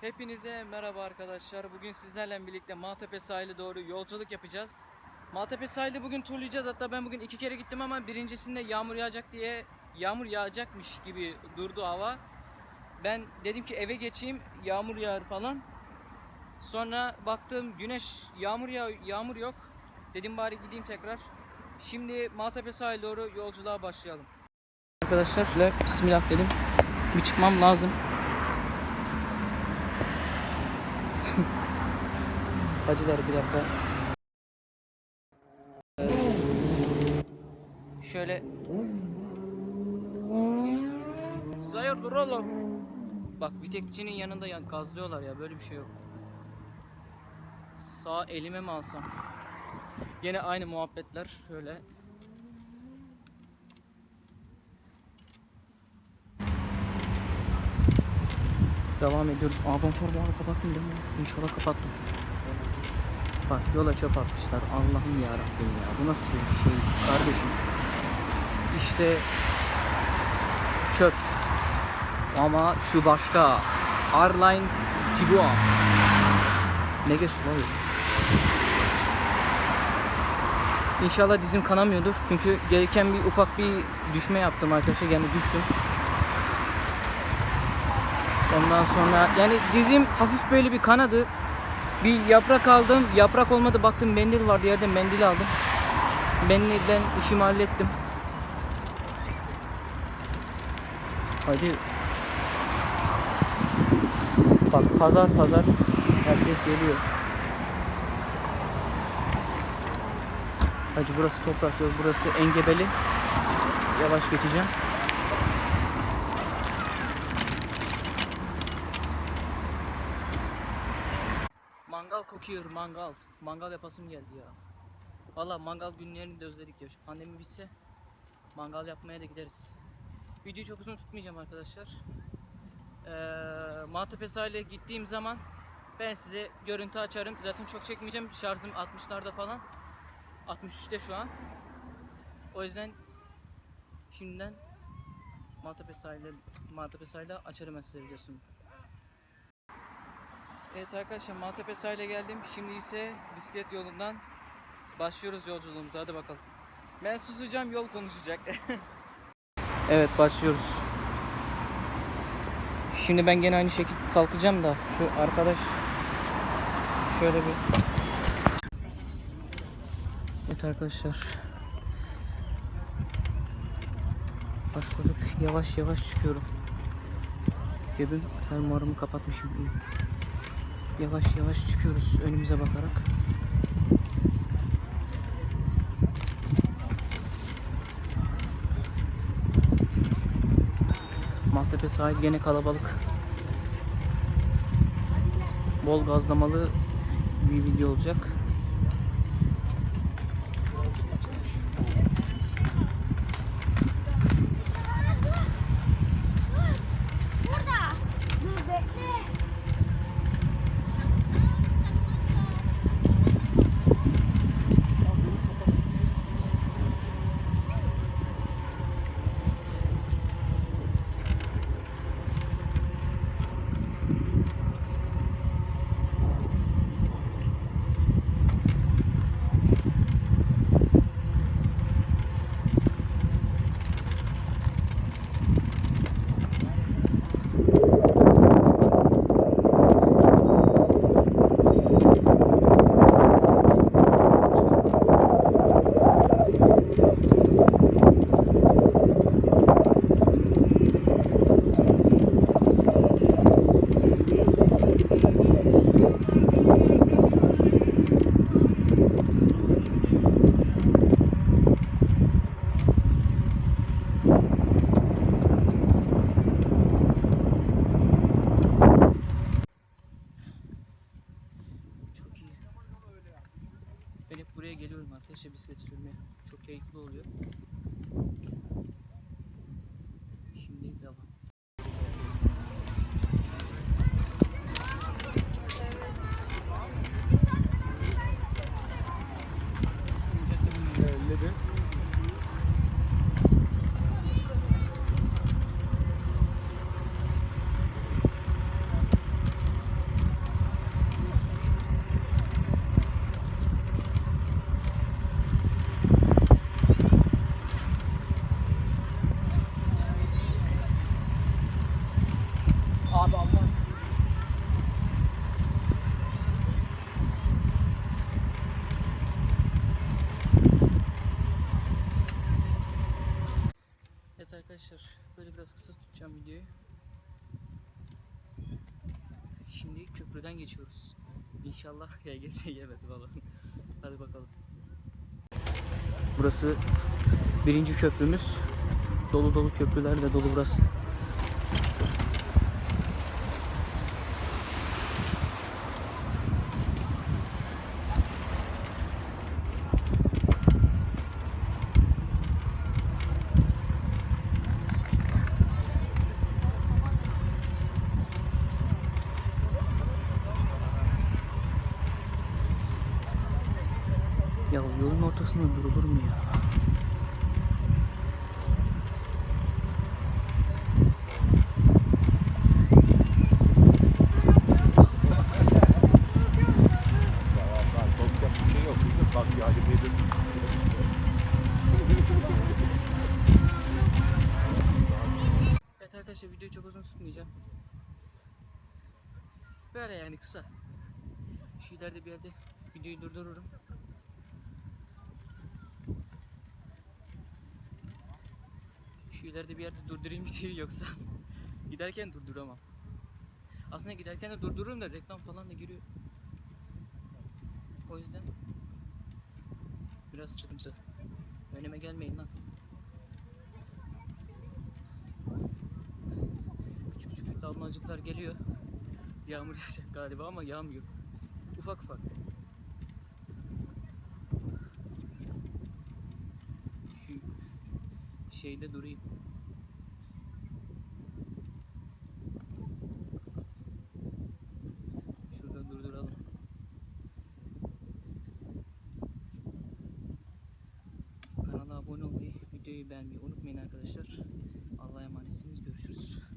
Hepinize merhaba arkadaşlar. Bugün sizlerle birlikte Maltepe sahili doğru yolculuk yapacağız. Maltepe sahili bugün turlayacağız. Hatta ben bugün iki kere gittim ama birincisinde yağmur yağacak diye yağmur yağacakmış gibi durdu hava. Ben dedim ki eve geçeyim yağmur yağar falan. Sonra baktım güneş yağmur yağ yağmur yok. Dedim bari gideyim tekrar. Şimdi Maltepe sahili doğru yolculuğa başlayalım. Arkadaşlar şöyle bismillah dedim. Bir çıkmam lazım. Hacılar bir dakika. Şöyle Sayır dur oğlum. Bak vitekçinin yanında yan gazlıyorlar ya böyle bir şey yok. Sağ elime mi alsam? Yine aynı muhabbetler şöyle. Devam ediyoruz. Aa ben fermuarı kapattım değil mi? İnşallah kapattım. Bak yola çöp atmışlar. Allah'ım ya Rabbim ya. Bu nasıl bir şey kardeşim? İşte çöp. Ama şu başka. Arline Tiguan. Ne geçti lan? İnşallah dizim kanamıyordur. Çünkü gereken bir ufak bir düşme yaptım arkadaşlar. Yani düştüm. Ondan sonra yani dizim hafif böyle bir kanadı. Bir yaprak aldım. Yaprak olmadı baktım mendil vardı yerden mendil aldım. Mendilden işimi hallettim. Hacı Bak pazar pazar herkes geliyor. Hacı burası toprak yol, burası engebeli. Yavaş geçeceğim. Kokuyor mangal. Mangal yapasım geldi ya. Valla mangal günlerini de özledik ya. Şu pandemi bitse mangal yapmaya da gideriz. Videoyu çok uzun tutmayacağım arkadaşlar. Ee, Maltepe sahile gittiğim zaman ben size görüntü açarım. Zaten çok çekmeyeceğim. Şarjım 60'larda falan. 63'te şu an. O yüzden şimdiden Maltepe sahile Maltepe sahile açarım ben size videosunu. Evet arkadaşlar Maltepe sahile geldim. Şimdi ise bisiklet yolundan başlıyoruz yolculuğumuza. Hadi bakalım. Ben susacağım yol konuşacak. evet başlıyoruz. Şimdi ben gene aynı şekilde kalkacağım da şu arkadaş şöyle bir Evet arkadaşlar Başladık yavaş yavaş çıkıyorum Cebim fermuarımı kapatmışım. Yavaş yavaş çıkıyoruz önümüze bakarak Maltepe sahil gene kalabalık. Bol gazlamalı bir video olacak. Arkadaşlar bisiklet sürmeye. Çok keyifli oluyor. arkadaşlar böyle biraz kısa tutacağım videoyu. Şimdi köprüden geçiyoruz. İnşallah YGS gelmez falan. Hadi bakalım. Burası birinci köprümüz. Dolu dolu köprüler köprülerle dolu burası. Ortasında durulur mu ya? Evet arkadaşlar videoyu çok uzun tutmayacağım. Böyle yani kısa. Şu ileride bir yerde videoyu durdururum. Şu ileride bir yerde durdurayım videoyu yoksa giderken durduramam. Aslında giderken de durdururum da reklam falan da giriyor. O yüzden biraz sıkıntı. Önüme gelmeyin lan. Küçük küçük damlacıklar geliyor. Yağmur yağacak galiba ama yağmıyor. Ufak ufak. Şu şeyde durayım. Şurada durduralım. Kanala abone olmayı, videoyu beğenmeyi unutmayın arkadaşlar. Allah'a emanetsiniz. Görüşürüz.